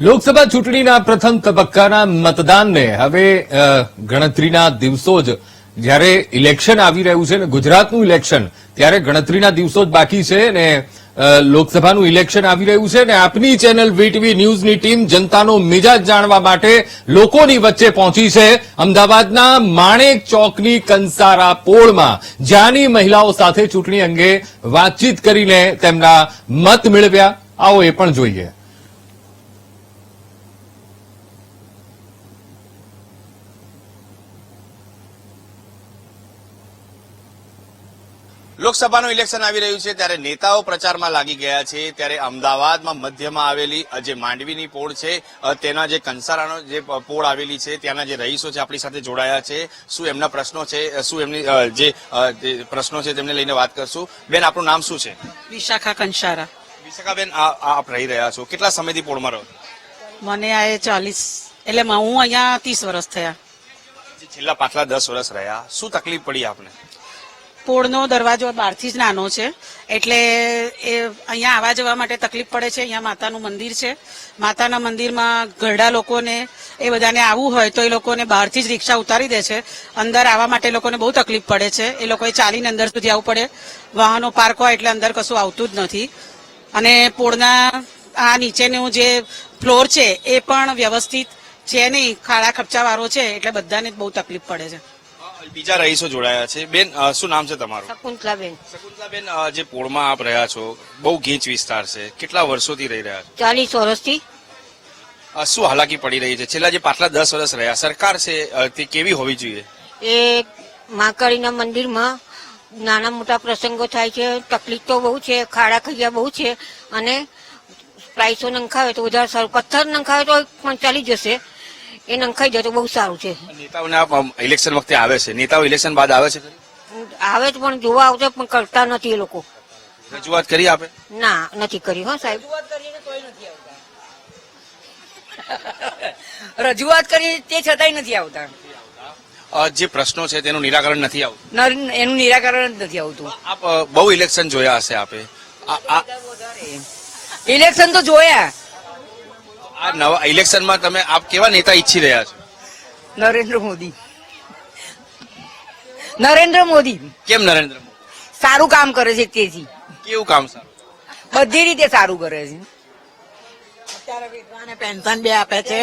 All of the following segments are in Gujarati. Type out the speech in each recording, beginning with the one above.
લોકસભા ચૂંટણીના પ્રથમ તબક્કાના મતદાનને હવે ગણતરીના દિવસો જ જ્યારે ઇલેક્શન આવી રહ્યું છે ને, ગુજરાતનું ઇલેક્શન, ત્યારે ગણતરીના દિવસો જ બાકી છે ને લોકસભાનું ઇલેક્શન આવી રહ્યું છે ને, આપની ચેનલ વીટીવી ન્યૂઝની ટીમ જનતાનો મિજાજ જાણવા માટે લોકોની વચ્ચે પહોંચી છે. અમદાવાદના માણેક ચોકની કંસારા પોળમાં જ્યાંની મહિલાઓ સાથે ચૂંટણી અંગે વાતચીત કરીને તેમના મત મેળવ્યા. આવો એ પણ જોઈએ. લોકસભાનું ઇલેક્શન આવી રહ્યું છે ત્યારે નેતાઓ પ્રચારમાં લાગી ગયા છે. ત્યારે અમદાવાદમાં મધ્યમાં આવેલી જે માંડવીની પોળ છે તેના જે કંસારાનો જે પોળ આવેલી છે ત્યાંના જે રહીશો છે આપણી સાથે જોડાયા છે. શું એમના પ્રશ્નો છે? શું એમની જે પ્રશ્નો છે તેમને લઈને વાત કરશું. બેન આપણું નામ શું છે? વિશાખા કંસારા. વિશાખાબેન આપ રહી રહ્યા છો. કેટલા સમયથી પોળમાં રહો મને આ ચાલીસ એટલે હું અહીંયા ત્રીસ વર્ષ થયા. છેલ્લા પાછલા દસ વર્ષ રહ્યા. શું તકલીફ પડી આપને? પોળનો દરવાજો બહારથી જ નાનો છે. એટલે એ અહીંયા આવવા જવા માટે તકલીફ પડે છે. અહીંયા માતાનું મંદિર છે. માતાના મંદિરમાં ઘરડા લોકોને એ બધાને આવવું હોય તો એ લોકોને બહારથી જ રિક્ષા ઉતારી દે છે. અંદર આવવા માટે લોકોને બહુ તકલીફ પડે છે. એ લોકોએ ચાલીને અંદર સુધી આવવું પડે. વાહનો પાર્ક હોય એટલે અંદર કશું આવતું જ નથી. અને પોળના આ નીચેનું જે ફ્લોર છે એ પણ વ્યવસ્થિત છે નહીં. ખાડા ખપચાવાળો છે એટલે બધાને જ બહુ તકલીફ પડે છે. બીજા રહીશો જોડાયા છે. બેન શું નામ છે તમારું? શકુંતલાબેન. શકુંતલાબેન જે પોળમાં આપ રહ્યા છો બહુ ગીચ વિસ્તાર છે. કેટલા વર્ષોથી રહી રહ્યા છો? ચાલીસ વર્ષથી. શું હાલાકી પડી રહી છે? છેલ્લા જે પાછલા દસ વર્ષ રહ્યા સરકાર છે તે કેવી હોવી જોઈએ? એ મહાકાળીના મંદિરમાં નાના મોટા પ્રસંગો થાય છે તકલીફ તો બહુ છે ખાડા ખૈયા બહુ છે અને પ્રાઇસો નંખાવે તો વધારે સારું. પથ્થર નંખાવે તો પણ ચાલી જશે. એ નંખાઈ જાય તો બહુ સારું છે. નેતાઓને ઇલેક્શન વખતે આવે છે. નેતાઓ ઇલેક્શન બાદ આવે છે આવે તો પણ જોવા આવશે પણ કરતા નથી એ લોકો. રજૂઆત કરી આપે? ના નથી કરી હો સાહેબ. રજૂઆત કરી તે છતાંય નથી આવતા. જે પ્રશ્નો છે તેનું નિરાકરણ નથી આવતું. એનું નિરાકરણ જ નથી આવતું. આપ બહુ ઇલેક્શન જોયા હશે આપે. ઇલેક્શન તો જોયા. આ નવા ઇલેક્શનમાં તમે આપ કેવા નેતા ઈચ્છી રહ્યા છો? નરેન્દ્ર મોદી. નરેન્દ્ર મોદી. કેમ નરેન્દ્ર મોદી? સારું કામ કરે છે તેથી કેવું કામ સારું? બધી રીતે સારું કરે છે. અત્યારે વિધવાને પેન્શન બી આપે છે.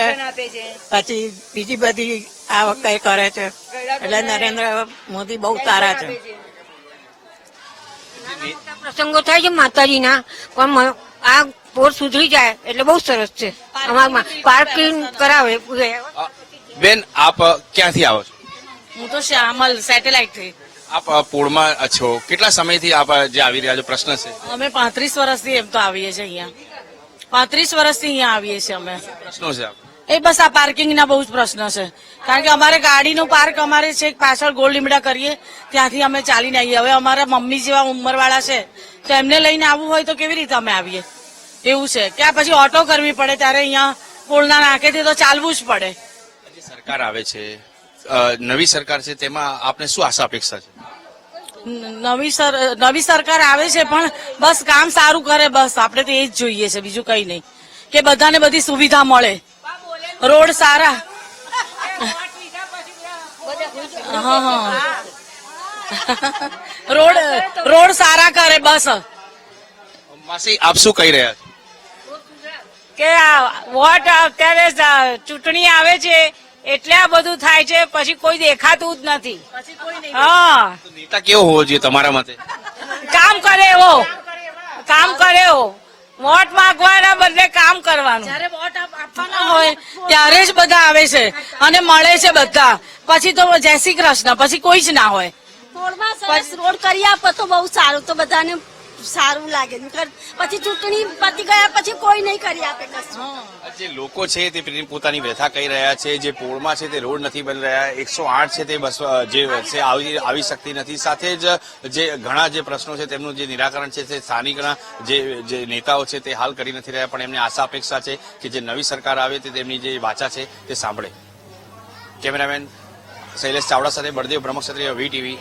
પછી બીજી બધી આ કઈ કરે છે. એટલે નરેન્દ્ર મોદી બહુ સારા છે. પ્રસંગો થાય છે માતાજીના. પણ આ પોર સુધરી જાય એટલે બહુ સરસ છે. પાર્કિંગ કરાવે બેન આપ ક્યાંથી આવો છો? હું તો શ્યામલ સેટેલાઇટથી. આપ પોળમાં છો. કેટલા સમયથી આપ જે આવી રહ્યા છો? પ્રશ્ન છે. અમે પાંત્રીસ વર્ષથી એમ તો આવીએ છીએ અહીંયા. પાંત્રીસ વર્ષથી અહીંયા આવીએ છીએ અમે. પ્રશ્નો છે એ બસ આ પાર્કિંગના બહુ જ પ્રશ્ન છે. કારણ કે અમારે ગાડીનું પાર્ક અમારે છે પાછળ ગોળ લીમડા કરીએ ત્યાંથી અમે ચાલીને આવીએ. હવે અમારા મમ્મી જેવા ઉંમરવાળા છે તો એમને લઈને આવવું હોય તો કેવી રીતે અમે આવીએ? એવું છે. કે પછી ઓટો કરવી પડે? ત્યારે અહીંયા પોળના નાકેથી તો ચાલવું જ પડે. સરકાર આવે છે. નવી સરકાર છે તેમાં આપને શું આશા અપેક્ષા છે? નવી સર નવી સરકાર આવે છે પણ બસ કામ સારું કરે બસ. આપણે તો એ જ જોઈએ છે બીજું કઈ નહીં. કે બધાને બધી સુવિધા મળે. રોડ સારા. હા હા. રોડ રોડ સારા કરે બસ. માસી આપ શું કહી રહ્યા છો? કે વોટ અત્યારે ચૂંટણી આવે છે એટલે આ બધું થાય છે પછી કોઈ દેખાતું જ નથી. હા. તો નેતા કેવો હોવો જોઈએ તમારા મતે? કામ કરે એવો. કામ કરે એવો. વોટ માંગવાના બદલે કામ કરવાનું. જયારે વોટ આપવાના હોય ત્યારે જ બધા આવે છે અને મળે છે બધા. પછી તો જય શ્રી કૃષ્ણ પછી કોઈ જ ના હોય. રોડમાં સરસ રોડ કરી આપો તો બહુ સારું. તો બધાને સારું લાગે પછી ચૂંટણી પતી ગયા પછી કોઈ નહીં કરી આપે કશું. જે લોકો છે તે પોતાની- વ્યથા કહી રહ્યા છે જે પોળમાં છે તે રોડ નથી બની રહ્યા એકસો આઠ છે તે બસ જે છે આવી આવી શકતી નથી. સાથે જ જે ઘણા જે પ્રશ્નો છે તેમનું જે નિરાકરણ છે તે સ્થાનિકના જે જે નેતાઓ છે તે હાલ કરી નથી રહ્યા પણ એમની આશા અપેક્ષા છે કે જે નવી સરકાર આવે તે તેમની જે વાચા છે તે સાંભળે. કેમેરામેન શૈલેષ ચાવડા સાથે બળદેવ બ્રહ્મક્ષત્રીય વી ટીવી